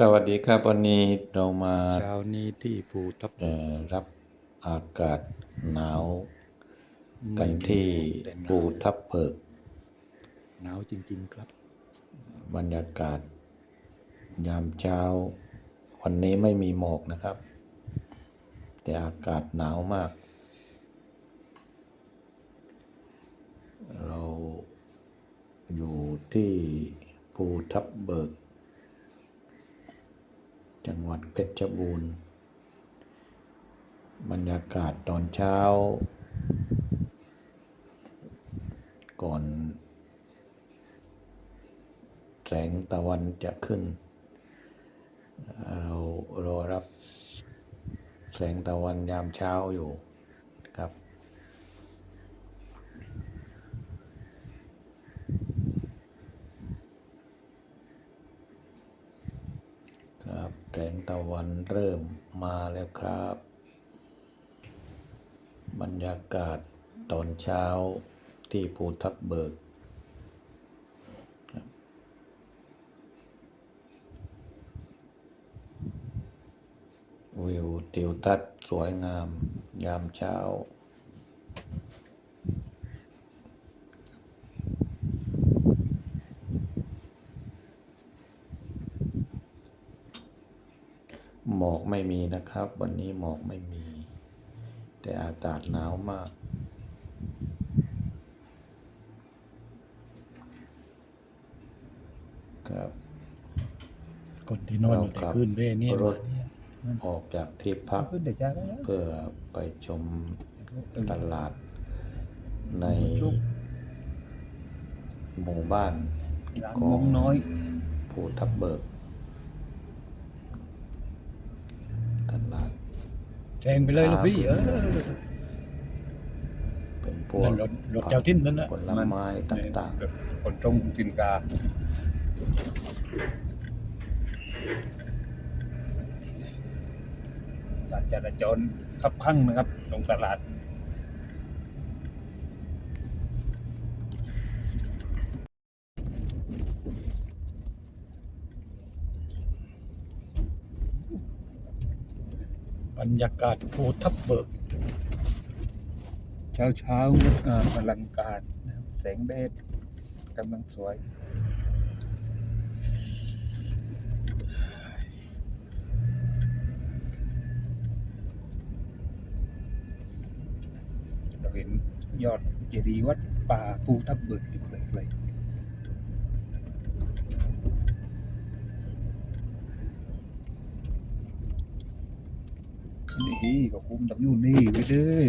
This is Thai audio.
สวัสดีครับวันนี้เรามาเช้านี้ที่ภูทับเอ่อรับอากาศหนาวไม่กันมีที่หมอกแต่หนาวภูทับเบิกหนาวจริง ๆ ครับ บรรยากาศ ยามเช้า วันนี้ไม่มีหมอกนะครับ แต่อากาศหนาวมาก เราอยู่ที่ภูทับเบิก จังหวัดเพชรบูรณ์ บรรยากาศตอนเช้า ก่อน แสงตะวันจะขึ้น เรารอรับแสงตะวันยามเช้าอยู่ครับ ครับแสงตะวันเริ่มมาแล้วครับ บรรยากาศตอนเช้าที่ภูทับเบิก วิวทิวทัศน์สวยงามยามเช้า หมอกไม่มีนะครับ วันนี้หมอกไม่มี แต่อากาศหนาวมาก ครับคนที่นอนอยู่เราในขับคืนเร่เนี่ยรถเนี่ยออกจากที่พักขึ้นเดี๋ยวจ้าก็เพื่อไปชมตลาดในจุกหมู่บ้านร้านของมงน้อยภูทับเบิก ตลาด แทงไปเลยลูกพี่เออเป็นพวกนั่นรถรถเจ้าทิ้นนั่นนะผลไม้ต่างๆคนตรงจินกาการจราจรขับข้างนะครับ ตรงตลาด บรรยากาศภูทับเบิก เช้าเช้าอลังการแสงแดดกำลังสวย เราเห็นยอดเจดีย์วัดป่าภูทับเบิกอยู่ไกลๆ นี่ก็คุ้มตังอยู่นี่ไปเด้อ